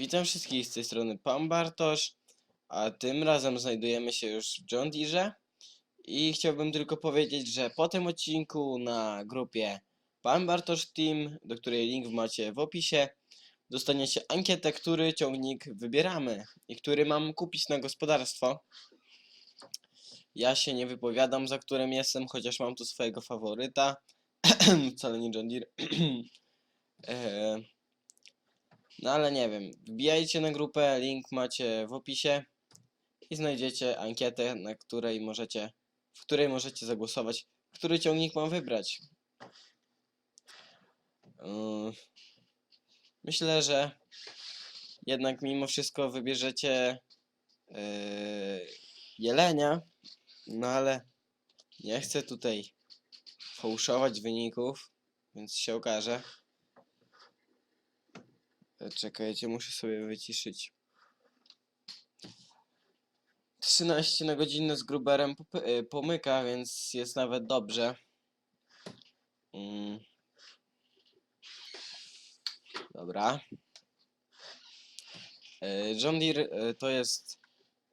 Witam wszystkich z tej strony Pan Bartosz, a tym razem znajdujemy się już w John Deere i chciałbym tylko powiedzieć, że po tym odcinku na grupie Pan Bartosz Team, do której link macie w opisie, dostaniecie ankietę, który ciągnik wybieramy i który mam kupić na gospodarstwo. Ja się nie wypowiadam, za którym jestem, chociaż mam tu swojego faworyta. Wcale nie John Deere. Eee, no ale nie wiem, wbijajcie na grupę, link macie w opisie i znajdziecie ankietę, na której możecie, w której możecie zagłosować, który ciągnik mam wybrać. Yy, Myślę, że jednak mimo wszystko wybierzecie yy, jelenia, no ale nie chcę tutaj fałszować wyników, więc się okaże. Czekajcie, muszę sobie wyciszyć. 13 na godzinę z gruberem e, pomyka, więc jest nawet dobrze. Mm. Dobra. E, John Deere e, to jest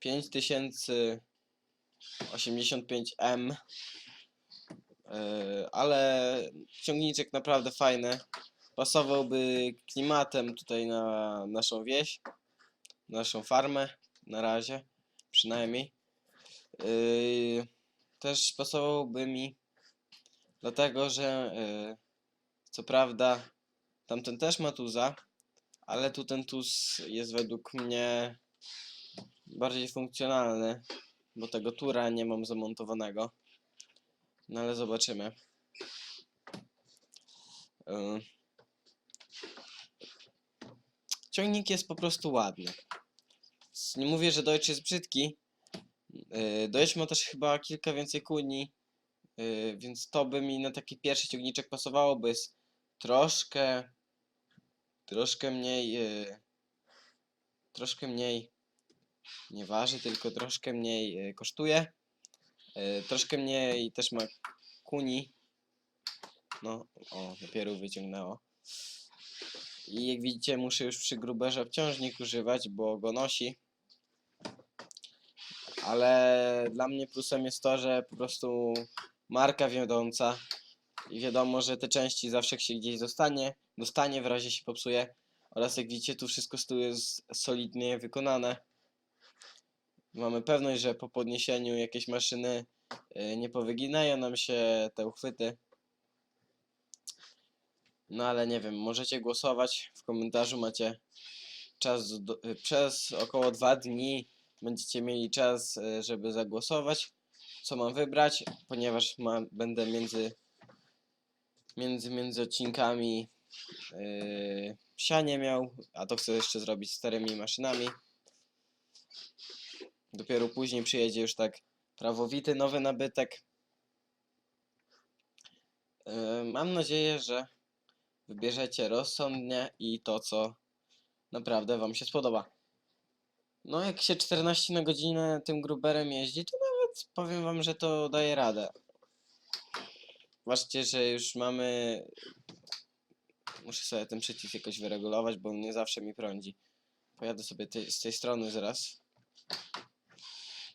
5085M. E, Ale ciągniczek naprawdę fajny pasowałby klimatem tutaj na naszą wieś, naszą farmę na razie, przynajmniej. Yy, też pasowałby mi, dlatego że yy, co prawda tamten też ma tuza, ale tu ten tuz jest według mnie bardziej funkcjonalny, bo tego tura nie mam zamontowanego. No ale zobaczymy. Yy. Ciągnik jest po prostu ładny. Nie mówię, że Deutsch jest brzydki. Yy, Deutsch ma też chyba kilka więcej kuni, yy, więc to by mi na taki pierwszy ciągniczek pasowało, bo jest troszkę, troszkę mniej, yy, troszkę mniej nie waży, tylko troszkę mniej kosztuje. Troszkę mniej też ma kuni. No, o, dopiero wyciągnęło. I jak widzicie, muszę już przy gruberze obciążnik używać, bo go nosi. Ale dla mnie plusem jest to, że po prostu marka wiodąca i wiadomo, że te części zawsze się gdzieś dostanie, dostanie w razie się popsuje. Oraz jak widzicie, tu wszystko z tyłu jest solidnie wykonane. Mamy pewność, że po podniesieniu jakiejś maszyny y, nie powyginają nam się te uchwyty. No ale nie wiem, możecie głosować. W komentarzu macie czas do, przez około dwa dni będziecie mieli czas, y, żeby zagłosować, co mam wybrać, ponieważ ma, będę między, między, między odcinkami yy, sianie miał, a to chcę jeszcze zrobić starymi maszynami. Dopiero później przyjedzie już tak prawowity nowy nabytek. Yy, mam nadzieję, że wybierzecie rozsądnie i to, co naprawdę Wam się spodoba. No, jak się 14 na godzinę tym gruberem jeździ, to nawet powiem Wam, że to daje radę. Zobaczcie, że już mamy. Muszę sobie ten przycisk jakoś wyregulować, bo nie zawsze mi prądzi. Pojadę sobie tej- z tej strony zaraz.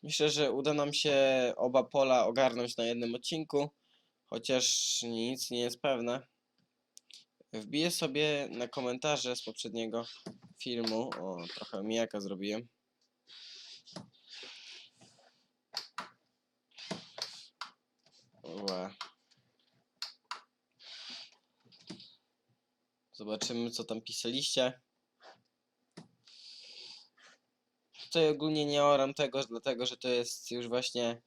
Myślę, że uda nam się oba pola ogarnąć na jednym odcinku, chociaż nic nie jest pewne. Wbiję sobie na komentarze z poprzedniego filmu. O, trochę mijaka zrobiłem. Ła. Zobaczymy, co tam pisaliście. Tutaj ogólnie nie oram tego, dlatego że to jest już właśnie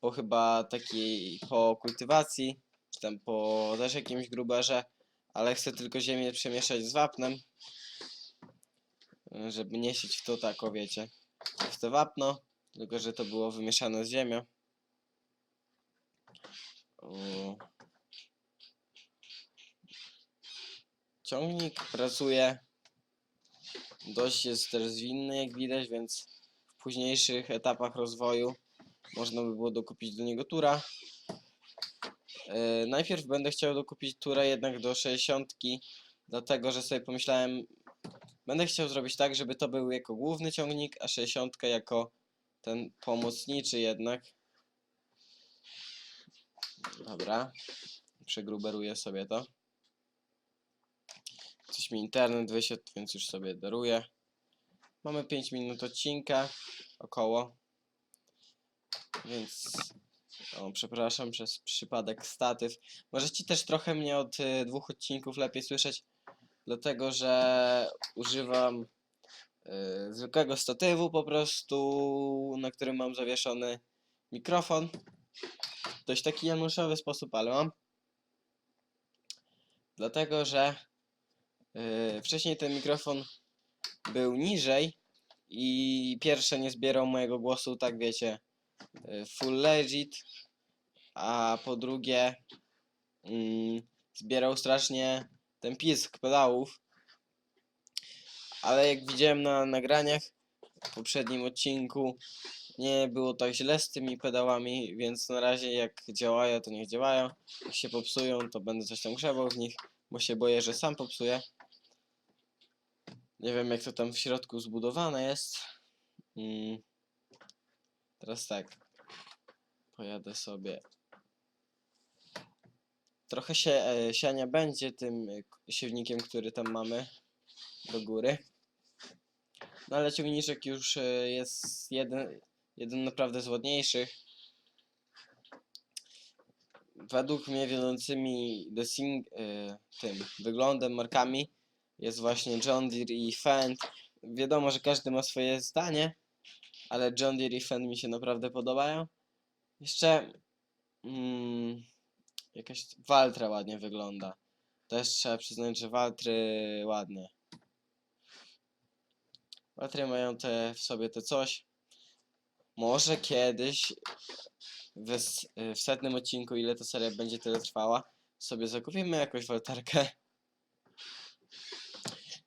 po chyba takiej po kultywacji, czy tam po też jakimś gruberze ale chcę tylko ziemię przemieszać z wapnem, y, żeby nie sieć w to tak, o wiecie, w to wapno, tylko że to było wymieszane z ziemią. Ciągnik pracuje, dość jest też zwinny jak widać, więc w późniejszych etapach rozwoju można by było dokupić do niego tura. E, najpierw będę chciał dokupić turę jednak do 60, dlatego że sobie pomyślałem, będę chciał zrobić tak, żeby to był jako główny ciągnik, a 60 jako ten pomocniczy jednak. Dobra. Przegruberuję sobie to. Coś mi internet wysiadł, więc już sobie daruję. Mamy 5 minut odcinka, około. Więc, o, przepraszam, przez przypadek statyw. Możecie też trochę mnie od y, dwóch odcinków lepiej słyszeć, dlatego że używam y, zwykłego statywu po prostu, na którym mam zawieszony mikrofon. Dość taki januszowy sposób, ale mam. Dlatego, że y, wcześniej ten mikrofon był niżej i pierwsze nie zbierał mojego głosu, tak wiecie, full legit, a po drugie mm, zbierał strasznie ten pisk pedałów. Ale jak widziałem na nagraniach w poprzednim odcinku, nie było tak źle z tymi pedałami, więc na razie jak działają, to niech działają. Jak się popsują, to będę coś tam grzebał w nich, bo się boję, że sam popsuję. Nie wiem jak to tam w środku zbudowane jest. Mm. Teraz tak. Pojadę sobie. Trochę się e, siania będzie tym e, siewnikiem, który tam mamy do góry. No ale ciągniczek już e, jest jeden, jeden naprawdę z ładniejszych. Według mnie wiodącymi desing, e, tym wyglądem, markami jest właśnie John Deere i Fendt. Wiadomo, że każdy ma swoje zdanie, ale John Deere i Fendt mi się naprawdę podobają. Jeszcze mm, jakaś Waltra ładnie wygląda. Też trzeba przyznać, że Waltry ładnie. Waltry mają te w sobie te coś. Może kiedyś w, w setnym odcinku, ile ta seria będzie tyle trwała, sobie zakupimy jakąś waltarkę.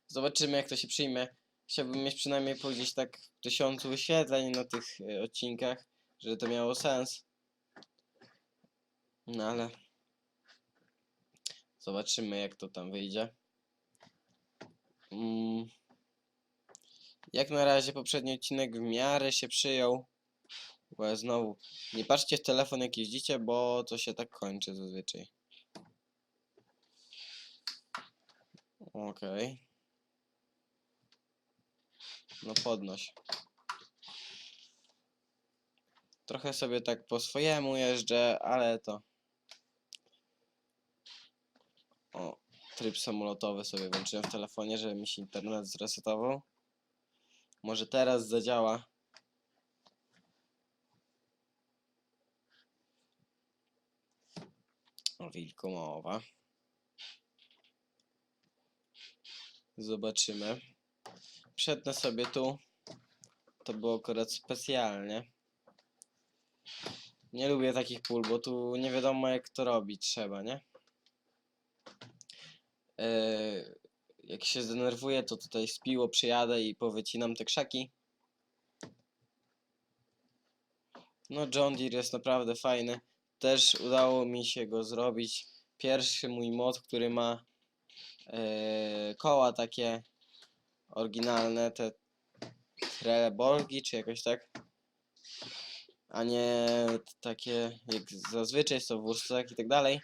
Zobaczymy jak to się przyjmie. Chciałbym mieć przynajmniej po gdzieś tak tysiącu wyświetleń na tych e, odcinkach, żeby to miało sens. No ale zobaczymy jak to tam wyjdzie. Mm. Jak na razie poprzedni odcinek w miarę się przyjął. Bo znowu nie patrzcie w telefon jak jeździcie, bo to się tak kończy zazwyczaj. Okej. No podnoś. Trochę sobie tak po swojemu jeżdżę, ale to... O, tryb samolotowy sobie włączyłem w telefonie, żeby mi się internet zresetował. Może teraz zadziała. O wilku mowa. Zobaczymy. Przetnę sobie tu. To było akurat specjalnie. Nie lubię takich pól, bo tu nie wiadomo jak to robić trzeba, nie? Yy, jak się zdenerwuję, to tutaj z piło przyjadę i powycinam te krzaki. No John Deere jest naprawdę fajny. Też udało mi się go zrobić. Pierwszy mój mod, który ma yy, koła takie oryginalne, te Trelleborgi czy jakoś tak. A nie takie jak zazwyczaj są w Ursach i tak dalej.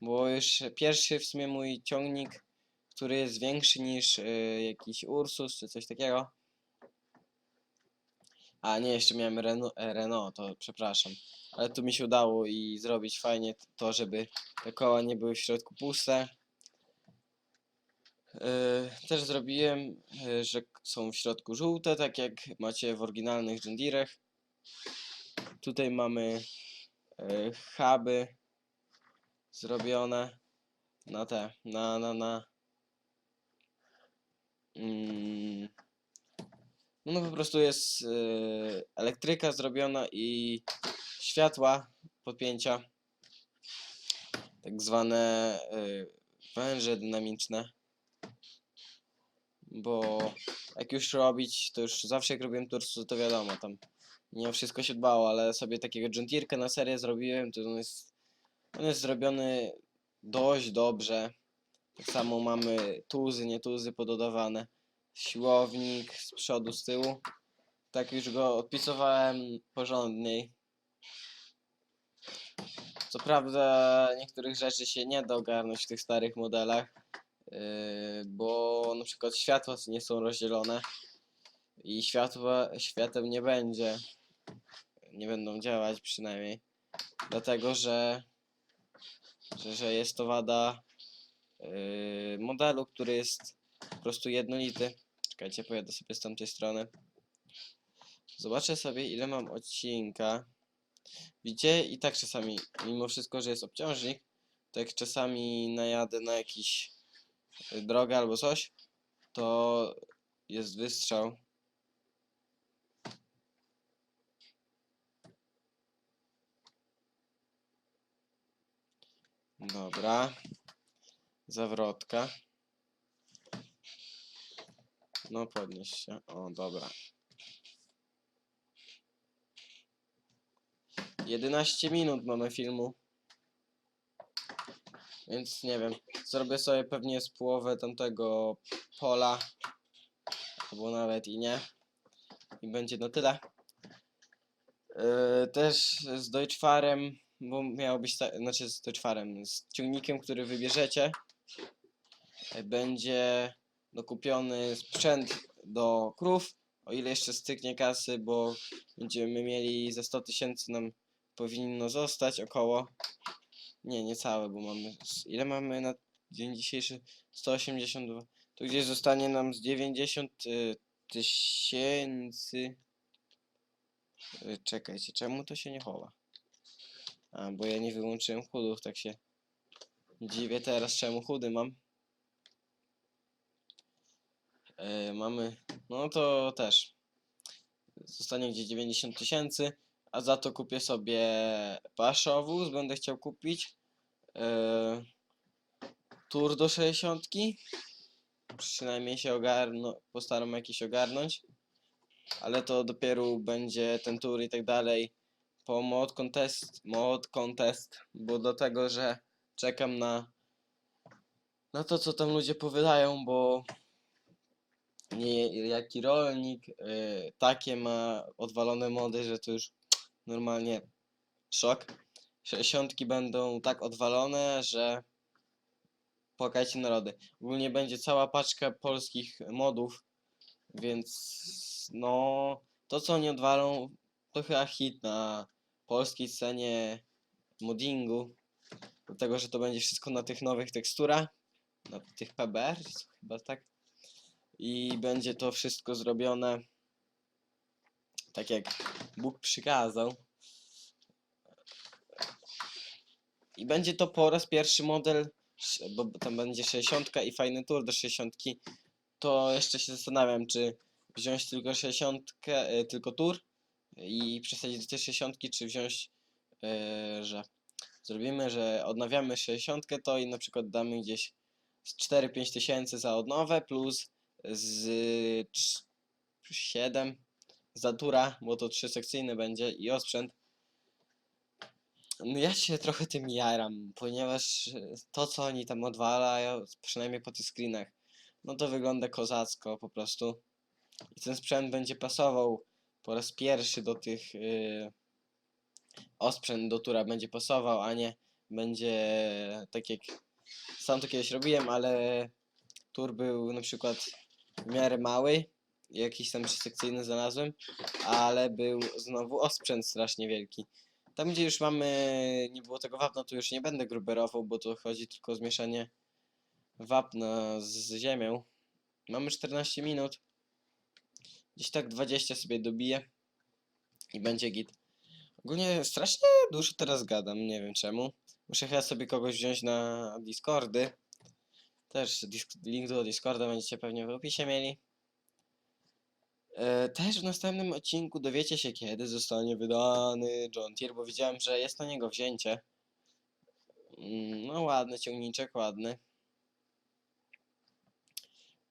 Bo już pierwszy w sumie mój ciągnik, który jest większy niż y, jakiś Ursus czy coś takiego. A nie, jeszcze miałem Renault, e, Renault, to przepraszam. Ale tu mi się udało i zrobić fajnie to, żeby te koła nie były w środku puste. Yy, też zrobiłem, yy, że są w środku żółte, tak jak macie w oryginalnych John Deere'ach. Tutaj mamy yy, huby zrobione na te, na, na, na. Mm, no po prostu jest elektryka zrobiona i światła podpięcia, tak zwane węże dynamiczne bo jak już robić, to już zawsze jak robiłem tursu, to wiadomo, tam nie o wszystko się dbało, ale sobie takiego Gentirka na serię zrobiłem, to on jest, on jest zrobiony dość dobrze. Tak samo mamy tuzy, nie tuzy pododawane. siłownik z przodu, z tyłu. Tak już go odpisowałem porządniej. Co prawda niektórych rzeczy się nie da ogarnąć w tych starych modelach, bo na przykład światła nie są rozdzielone i światła, świateł nie będzie, nie będą działać przynajmniej, dlatego że, że, że jest to wada yy, modelu, który jest po prostu jednolity. Czekajcie, pojadę sobie z tamtej strony. Zobaczę sobie ile mam odcinka. Widzicie? I tak czasami, mimo wszystko, że jest obciążnik, to jak czasami najadę na jakiś drogę albo coś, to jest wystrzał. Dobra. Zawrotka. No podnieś się. O, dobra. 11 minut mamy filmu. Więc nie wiem. Zrobię sobie pewnie z połowę tamtego pola. Albo nawet i nie. I będzie na tyle. Yy, też z Deutschfarem, bo miało być tak, znaczy z Deutschfarem, z ciągnikiem, który wybierzecie. yy, Będzie dokupiony sprzęt do krów. O ile jeszcze styknie kasy, bo będziemy mieli ze 100 tysięcy nam powinno zostać około. Nie, nie całe, bo mamy. Ile mamy na dzień dzisiejszy? 182. To gdzieś zostanie nam z 90 y, tysięcy. Y, Czekajcie, czemu to się nie chowa? A, bo ja nie wyłączyłem chudów, tak się dziwię teraz, czemu chudy mam. E, mamy, no to też. Zostanie gdzieś 90 tysięcy, a za to kupię sobie paszowóz, będę chciał kupić. E, tur do 60. Przynajmniej się ogarno, postaram jakiś ogarnąć. Ale to dopiero będzie ten tur i tak dalej po mod contest, mod contest, bo do tego, że czekam na na to, co tam ludzie powiadają, bo nie jaki rolnik y, takie ma odwalone mody, że to już normalnie szok. 60 będą tak odwalone, że płakajcie narody. Ogólnie będzie cała paczka polskich modów, więc no to co oni odwalą to chyba hit na polskiej scenie moddingu. Dlatego, że to będzie wszystko na tych nowych teksturach, na tych PBR, chyba tak i będzie to wszystko zrobione tak jak Bóg przykazał. I będzie to po raz pierwszy model, bo tam będzie 60 i fajny tur do 60. To jeszcze się zastanawiam, czy wziąć tylko 60, e, tylko tur i przesadzić do tej 60, czy wziąć, e, że zrobimy, że odnawiamy 60, to i na przykład damy gdzieś z 4-5 tysięcy za odnowę plus z 7 za tura, bo to trzysekcyjny będzie i osprzęt. No ja się trochę tym jaram, ponieważ to co oni tam odwalają, przynajmniej po tych screenach, no to wygląda kozacko po prostu. I ten sprzęt będzie pasował po raz pierwszy do tych yy, osprzęt do tura będzie pasował, a nie będzie tak jak sam to kiedyś robiłem, ale tur był na przykład w miarę mały, jakiś tam trzysekcyjny znalazłem, ale był znowu osprzęt strasznie wielki. Tam gdzie już mamy, nie było tego wapna, to już nie będę gruberował, bo to chodzi tylko o zmieszanie wapna z ziemią. Mamy 14 minut. Gdzieś tak 20 sobie dobiję i będzie git. Ogólnie strasznie dużo teraz gadam, nie wiem czemu. Muszę chyba sobie kogoś wziąć na Discordy. Też link do Discorda będziecie pewnie w opisie mieli. E, Też w następnym odcinku dowiecie się kiedy zostanie wydany John Deere, bo widziałem, że jest na niego wzięcie. Mm, No ładny ciągniczek, ładny.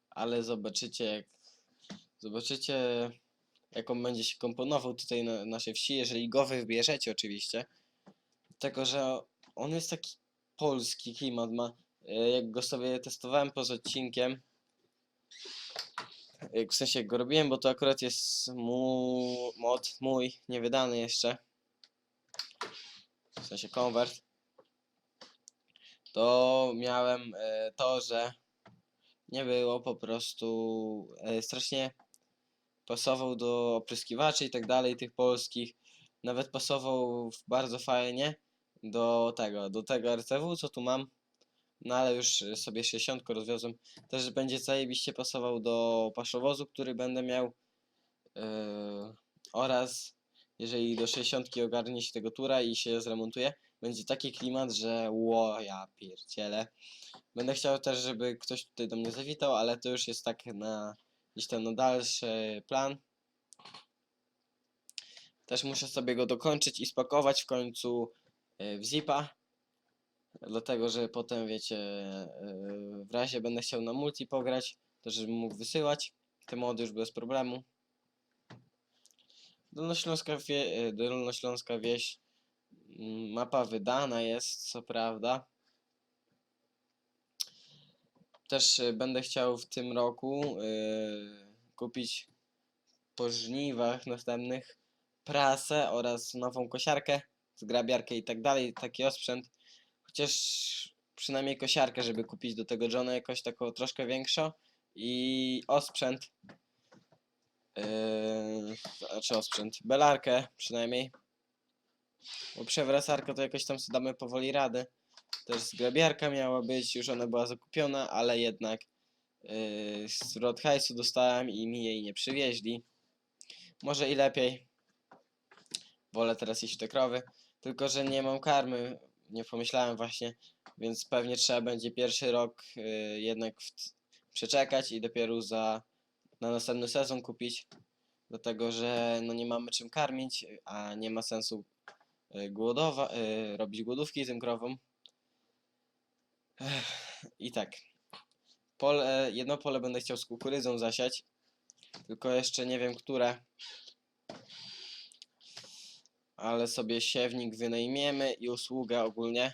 Ale zobaczycie jak zobaczycie jak on będzie się komponował tutaj na naszej wsi, jeżeli go wybierzecie oczywiście. Dlatego, że on jest taki polski klimat ma. E, Jak go sobie testowałem poza odcinkiem, w sensie go robiłem, bo to akurat jest mu, mod mój, niewydany jeszcze. W sensie konwert. To miałem e, to, że nie było po prostu e, strasznie pasował do opryskiwaczy i tak dalej, tych polskich. Nawet pasował bardzo fajnie do tego, do tego RCW, co tu mam. No ale już sobie 60 rozwiozłem. Też będzie zajebiście pasował do paszowozu, który będę miał. Yy, oraz jeżeli do 60 ogarnie się tego tura i się zremontuje, będzie taki klimat, że ło, ja. Będę chciał też, żeby ktoś tutaj do mnie zawitał, ale to już jest tak na gdzieś tam na dalszy plan. Też muszę sobie go dokończyć i spakować w końcu y, w zipa. Dlatego, że potem wiecie, y, w razie będę chciał na multi pograć, to żebym mógł wysyłać te mody już bez problemu. Dolnośląska, wie, y, Dolnośląska wieś, mm, mapa wydana jest, co prawda. Też y, będę chciał w tym roku y, kupić po żniwach następnych prasę oraz nową kosiarkę, zgrabiarkę i tak dalej, taki osprzęt. Chociaż przynajmniej kosiarkę, żeby kupić do tego Johna jakoś taką troszkę większą i osprzęt. Yy, znaczy osprzęt, belarkę przynajmniej. Bo przewracarkę to jakoś tam sobie damy powoli rady. Też zgrabiarka miała być, już ona była zakupiona, ale jednak yy, zwrot dostałem i mi jej nie przywieźli. Może i lepiej. Wolę teraz iść te krowy. Tylko, że nie mam karmy. Nie pomyślałem właśnie. Więc pewnie trzeba będzie pierwszy rok yy, jednak przeczekać i dopiero za na następny sezon kupić. Dlatego, że no nie mamy czym karmić, a nie ma sensu yy, głodowa, yy, robić głodówki tym krowom. I tak. Pole, jedno pole będę chciał z kukurydzą zasiać. Tylko jeszcze nie wiem, które. Ale sobie siewnik wynajmiemy i usługę ogólnie.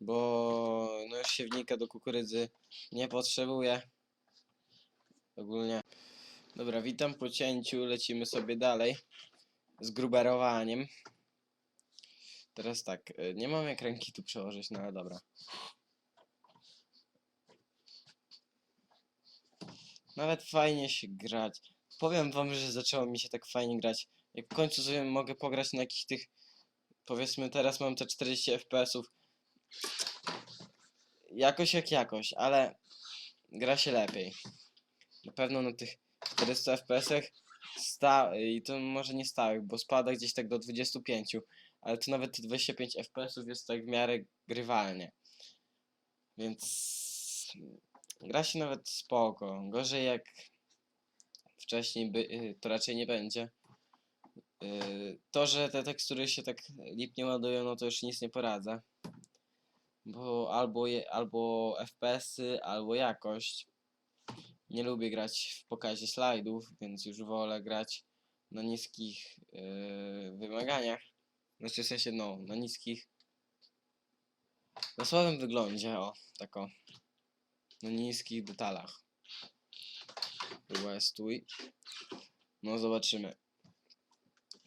Bo no już siewnika do kukurydzy nie potrzebuję. Ogólnie. Dobra, witam po cięciu. Lecimy sobie dalej. Z gruberowaniem. Teraz tak, y, nie mam jak ręki tu przełożyć, no ale dobra. Nawet fajnie się grać. Powiem wam, że zaczęło mi się tak fajnie grać. Jak w końcu sobie mogę pograć na jakichś tych... Powiedzmy teraz mam te 40 FPS-ów. Jakoś jak jakoś, ale gra się lepiej. Na pewno na tych 400 FPS-ach i to może nie stałych, bo spada gdzieś tak do 25, ale to nawet te 25 FPS-ów jest tak w miarę grywalnie. Więc gra się nawet spoko. Gorzej jak wcześniej by, y, to raczej nie będzie. Y, To, że te tekstury się tak lipnie ładują, no to już nic nie poradzę. Bo albo, albo FPS-y, albo jakość. Nie lubię grać w pokazie slajdów, więc już wolę grać na niskich yy, wymaganiach. Znaczy w sensie, no, na niskich. Na słabym wyglądzie, o, tak o. Na niskich detalach. Chyba stój. No, zobaczymy.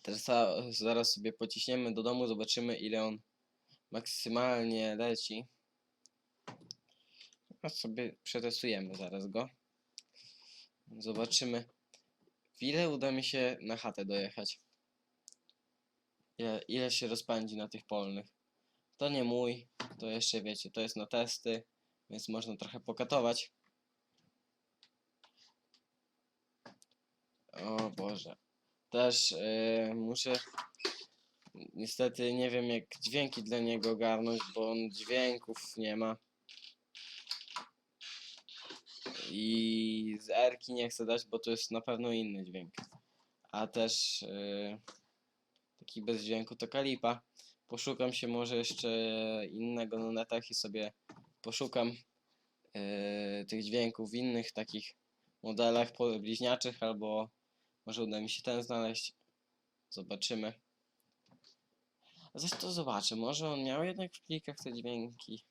Teraz za- zaraz sobie pociśniemy do domu, zobaczymy ile on maksymalnie leci. A sobie przetestujemy zaraz go. Zobaczymy, w ile uda mi się na chatę dojechać. Ile, ile się rozpędzi na tych polnych. To nie mój, to jeszcze wiecie, to jest na testy, więc można trochę pokatować. O Boże. Też yy, muszę. Niestety nie wiem jak dźwięki dla niego ogarnąć, bo on dźwięków nie ma. I z Erki nie chcę dać, bo to jest na pewno inny dźwięk. A też yy, taki bez dźwięku to Kalipa. Poszukam się może jeszcze innego na netach i sobie poszukam yy, tych dźwięków w innych takich modelach bliźniaczych, albo może uda mi się ten znaleźć. Zobaczymy. To zobaczę. Może on miał jednak w plikach te dźwięki.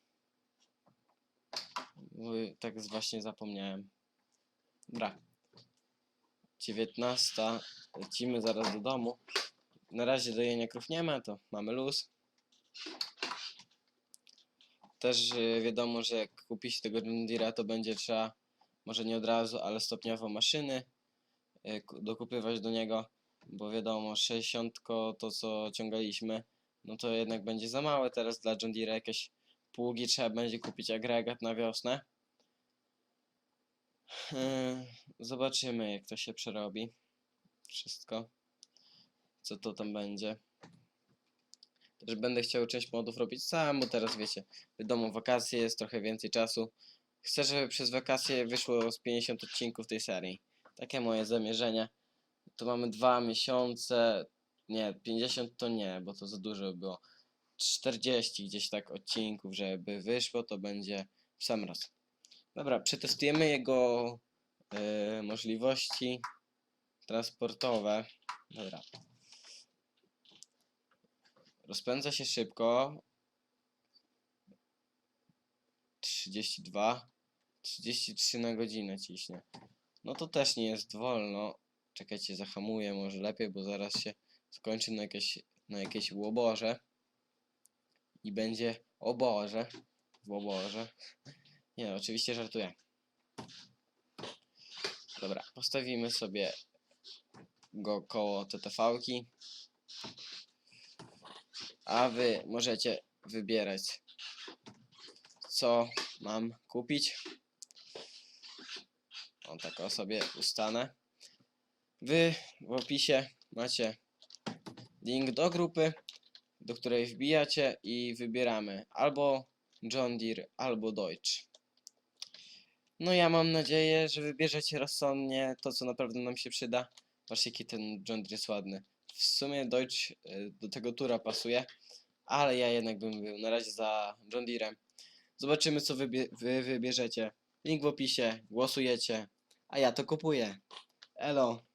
Tak właśnie zapomniałem. Dobra. 19. Lecimy zaraz do domu. Na razie dojenia krów nie ma, to mamy luz. Też y, wiadomo, że jak kupi się tego John Deere'a, to będzie trzeba, może nie od razu, ale stopniowo maszyny dokupywać do niego, bo wiadomo, 60 to co ciągaliśmy, no to jednak będzie za małe teraz dla John Deere'a jakieś pługi, trzeba będzie kupić agregat na wiosnę. Yy, Zobaczymy, jak to się przerobi. Wszystko. Co to tam będzie. Też będę chciał część modów robić sam, bo teraz wiecie, wiadomo, wakacje jest trochę więcej czasu. Chcę, żeby przez wakacje wyszło z 50 odcinków tej serii. Takie moje zamierzenie. To mamy dwa miesiące. Nie, 50 to nie, bo to za dużo by było. 40 gdzieś tak odcinków, żeby wyszło, to będzie w sam raz. Dobra, przetestujemy jego e, możliwości transportowe. Dobra. Rozpędza się szybko. 32, 33 na godzinę ciśnie. No to też nie jest wolno. Czekajcie, zahamuję może lepiej, bo zaraz się skończy na jakieś, na jakieś łoborze. I będzie oborze. W oborze. Nie, oczywiście żartuję. Dobra, postawimy sobie go koło TTV-ki. A wy możecie wybierać, co mam kupić. O, tak o sobie ustanę. Wy w opisie macie link do grupy, do której wbijacie i wybieramy albo John Deere, albo Deutsch. No ja mam nadzieję, że wybierzecie rozsądnie to, co naprawdę nam się przyda. Patrzcie, jaki ten John Deere jest ładny. W sumie Deutsch y, do tego tura pasuje, ale ja jednak bym był na razie za John Deerem. Zobaczymy, co wybie wy wybierzecie. Link w opisie, głosujecie, a ja to kupuję. Elo.